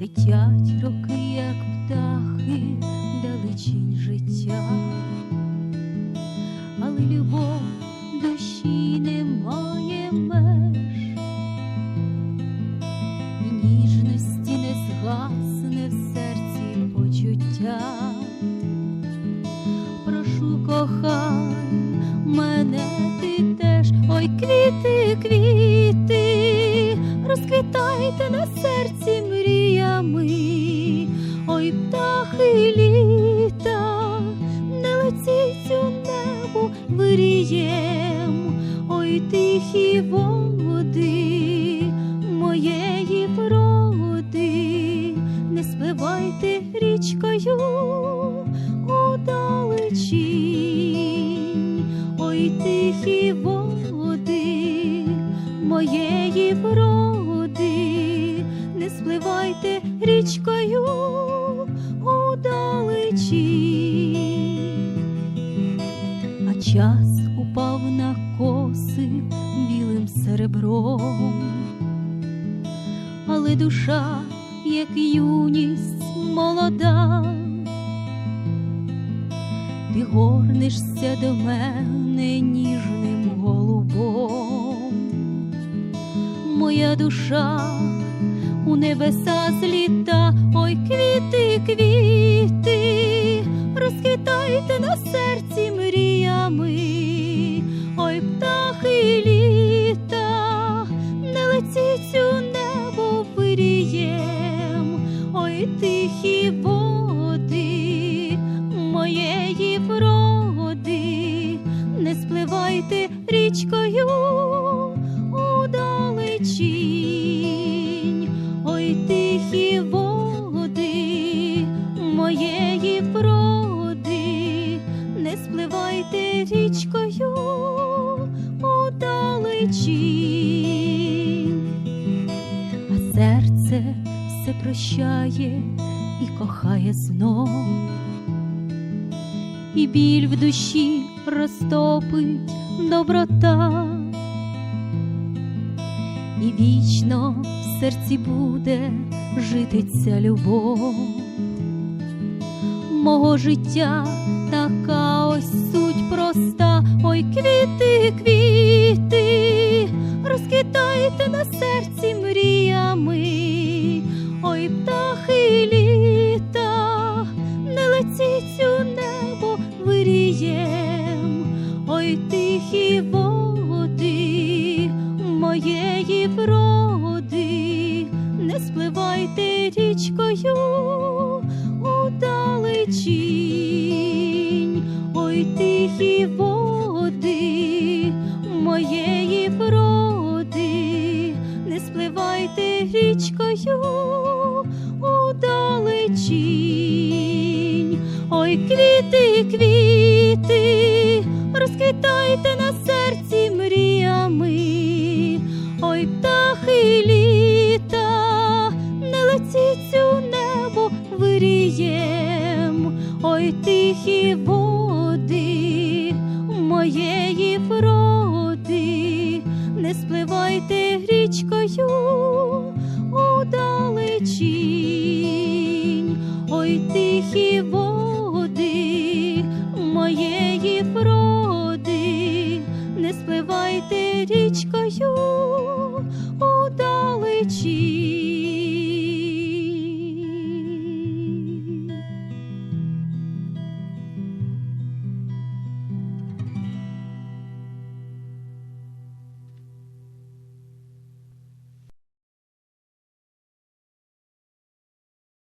Летять роки, як птахи, далечінь життя, але любов душі не має меж, і ніжності не згасне в серці почуття. Прошу, кохай мене ти теж, ой, квіти, квіти, розквітайте на птахи літа, не летіть у небо вирієм, ой, тихі води моєї вроди, не спливайте річкою у далечінь, ой, тихі води моєї вроди, не спливайте річкою у далечінь, а час упав на коси білим серебром, але душа, як юність молода ти горнишся до мене ніжним голубом, моя душа у небеса зліта, далечінь, ой, тихі води моєї вроди, не спливайте річкою у далечінь, а серце все прощає і кохає знов. І біль в душі розтопить доброта, і вічно в серці буде жити ця любов. Мого життя така ось суть проста, ой, квіти, квіти, розквітайте на серці мріями, ой, птахи спливайте річкою у далечінь, ой, тихі води моєї вроди, не спливайте річкою у далечінь, ой, квіти, квіти, розквітайте на серці мріями, ой, птахи небо ой, тихі води моєї вроди, не спливайте річкою у далечінь, ой, тихі води моєї вроди, не спливайте річкою.